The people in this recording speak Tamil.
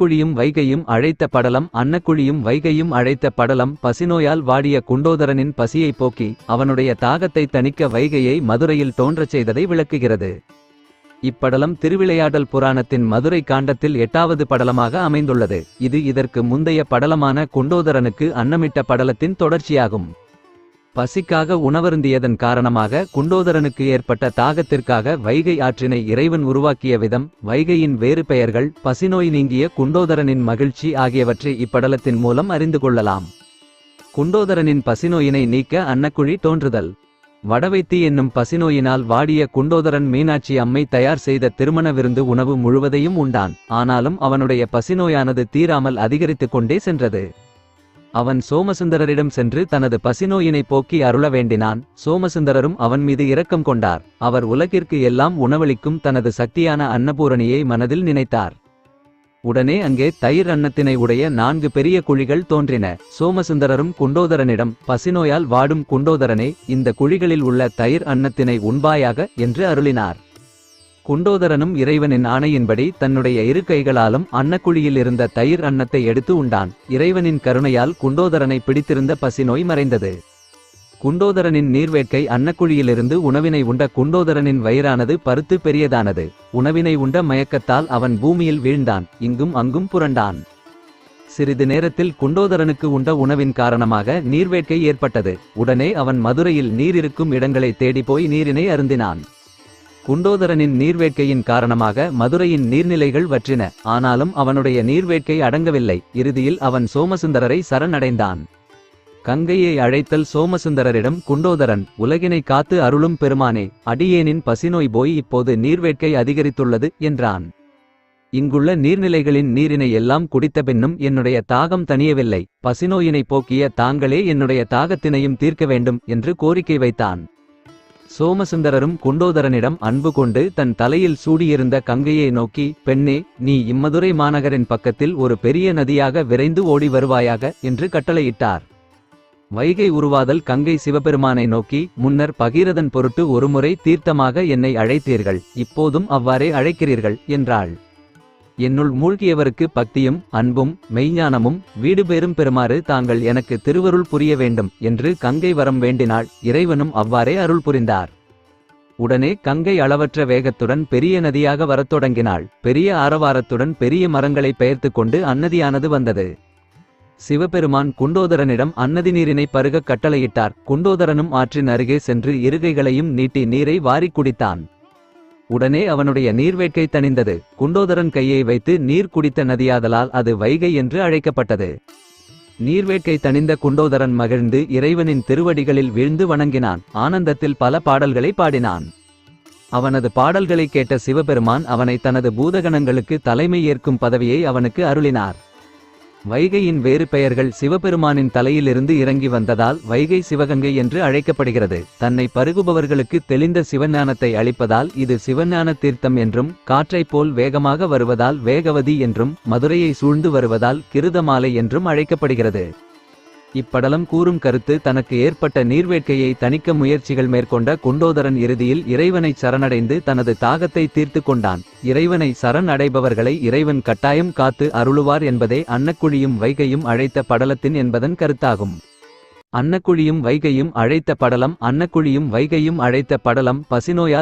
அன்னக்குழியும் வைகையும் அழைத்த படலம் அன்னக்குழியும் வைகையும் அழைத்த படலம் பசிநோயால் வாடிய குண்டோதரனின் பசியை போக்கி அவனுடைய தாகத்தை தணிக்க வைகையை மதுரையில் தோன்றச் செய்ததை விளக்குகிறது. இப்படலம் திருவிளையாடல் புராணத்தின் மதுரை காண்டத்தில் எட்டாவது படலமாக அமைந்துள்ளது. இது இதற்கு முந்தைய படலமான குண்டோதரனுக்கு அன்னமிட்ட படலத்தின் தொடர்ச்சியாகும். பசிக்காக உணவருந்தியதன் காரணமாக குண்டோதரனுக்கு ஏற்பட்ட தாகத்திற்காக வைகை ஆற்றினை இறைவன் உருவாக்கிய விதம் வைகையின் வேறு பெயர்கள் பசிநோய் நீங்கிய குண்டோதரனின் மகிழ்ச்சி ஆகியவற்றை இப்படலத்தின் மூலம் அறிந்து கொள்ளலாம். குண்டோதரனின் பசிநோயினை நீக்க அன்னக்குழி தோன்றுதல். வடவைத்தி என்னும் பசிநோயினால் வாடிய குண்டோதரன் மீனாட்சி அம்மை தயார் செய்த திருமண விருந்து உணவு முழுவதையும் உண்டான் ஆனாலும் அவனுடைய பசிநோயானது தீராமல் அதிகரித்துக் கொண்டே சென்றது. அவன் சோமசுந்தரரிடம் சென்று தனது பசிநோயினை போக்கி அருள வேண்டினான். சோமசுந்தரரும் அவன் மீது இரக்கம் கொண்டார். அவர் உலகிற்கு எல்லாம் உணவளிக்கும் தனது சக்தியான அன்னபூரணியை மனதில் நினைத்தார். உடனே அங்கே தயிர் அன்னத்தினை உடைய நான்கு பெரிய குழிகள் தோன்றின. சோமசுந்தரரும் குண்டோதரனிடம் பசிநோயால் வாடும் குண்டோதரனே இந்த குழிகளில் உள்ள தயிர் அன்னத்தினை உண்பாயாக என்று அருளினார். குண்டோதரனும் இறைவனின் ஆணையின்படி தன்னுடைய இரு கைகளாலும் அன்னக்குழியில் இருந்த தயிர் அன்னத்தை எடுத்து உண்டான். இறைவனின் கருணையால் குண்டோதரனை பிடித்திருந்த பசி நோய் மறைந்தது. குண்டோதரனின் நீர்வேட்கை அன்னக்குழியிலிருந்து உணவினை உண்ட குண்டோதரனின் வயிறானது பருத்து பெரியதானது. உணவினை உண்ட மயக்கத்தால் அவன் பூமியில் வீழ்ந்தான் இங்கும் அங்கும் புரண்டான். சிறிது நேரத்தில் குண்டோதரனுக்கு உண்ட உணவின் காரணமாக நீர்வேட்கை ஏற்பட்டது. உடனே அவன் மதுரையில் நீர் இருக்கும் இடங்களை தேடிப்போய் போய் நீரினை அருந்தினான். குண்டோதரனின் நீர்வேட்கையின் காரணமாக மதுரையின் நீர்நிலைகள் வற்றின. ஆனாலும் அவனுடைய நீர்வேட்கை அடங்கவில்லை. இறுதியில் அவன் சோமசுந்தரரை சரணடைந்தான். கங்கையை அழைத்தல் சோமசுந்தரரிடம் குண்டோதரன் உலகினை காத்து அருளும் பெருமானே அடியேனின் பசிநோய் போய் இப்போது நீர்வேட்கை அதிகரித்துள்ளது என்றான். இங்குள்ள நீர்நிலைகளின் நீரினை எல்லாம் குடித்த பின்னும் என்னுடைய தாகம் தணியவில்லை. பசிநோயினை போக்கிய தாங்களே என்னுடைய தாகத்தினையும் தீர்க்க வேண்டும் என்று கோரிக்கை வைத்தான். சோமசுந்தரரும் குண்டோதரனிடம் அன்பு கொண்டு தன் தலையில் சூடியிருந்த கங்கையை நோக்கி பெண்ணே நீ இம்மதுரை மாநகரின் பக்கத்தில் ஒரு பெரிய நதியாக விரைந்து ஓடி வருவாயாக? என்று கட்டளையிட்டார். வைகை உருவாதல் கங்கை சிவபெருமானை நோக்கி முன்னர் பகீரதன் பொருட்டு ஒருமுறை தீர்த்தமாக என்னை அழைத்தீர்கள் இப்போதும் அவ்வாறே அழைக்கிறீர்கள் என்றாள். என்னுள் மூழ்கியவருக்கு பக்தியும் அன்பும் மெய்ஞானமும் வீடு பெறும் பெறுமாறு தாங்கள் எனக்கு திருவருள் புரிய வேண்டும் என்று கங்கை வரம் வேண்டினாள். இறைவனும் அவ்வாறே அருள் புரிந்தார். உடனே கங்கை அளவற்ற வேகத்துடன் பெரிய நதியாக வரத் தொடங்கினாள். பெரிய ஆரவாரத்துடன் பெரிய மரங்களை பெயர்த்து கொண்டு அன்னதியானது வந்தது. சிவபெருமான் குண்டோதரனிடம் அன்னதி நீரினை பருகக் கட்டளையிட்டார். குண்டோதரனும் ஆற்றின் அருகே சென்று இருகைகளையும் நீட்டி நீரை வாரிக் குடித்தான். உடனே அவனுடைய நீர்வேட்கை தணிந்தது. குண்டோதரன் கையை வைத்து நீர் குடித்த நதியாதலால் அது வைகை என்று அழைக்கப்பட்டது. நீர்வேட்கை தணிந்த குண்டோதரன் மகிழ்ந்து இறைவனின் திருவடிகளில் வீழ்ந்து வணங்கினான். ஆனந்தத்தில் பல பாடல்களை பாடினான். அவனது பாடல்களை கேட்ட சிவபெருமான் அவனை தனது பூதகணங்களுக்கு தலைமை ஏற்கும் பதவியை அவனுக்கு அருளினார். வைகையின் வேறு பெயர்கள் சிவபெருமானின் தலையிலிருந்து இறங்கி வந்ததால் வைகை சிவகங்கை என்று அழைக்கப்படுகிறது. தன்னை பருகுபவர்களுக்கு தெளிந்த சிவஞானத்தை அளிப்பதால் இது சிவஞான தீர்த்தம் என்றும் காற்றைப் போல் வேகமாக வருவதால் வேகவதி என்றும் மதுரையை சூழ்ந்து வருவதால் கிருதமாலை என்றும் அழைக்கப்படுகிறது. இப்படலம் கூறும் கருத்து தனக்கு ஏற்பட்ட நீர்வேட்கையை தணிக்க முயற்சிகள் மேற்கொண்ட குண்டோதரன் இறுதியில் இறைவனை சரணடைந்து தனது தாகத்தை தீர்த்து கொண்டான். இறைவனை சரண் அடைபவர்களை இறைவன் கட்டாயம் காத்து அருளுவார் என்பதே அன்னக்குழியும் வைகையும் அழைத்த படலத்தின் என்பதன் கருத்தாகும். அன்னக்குழியும் வைகையும் அழைத்த படலம் அன்னக்குழியும் வைகையும் அழைத்த படலம் பசிநோயால்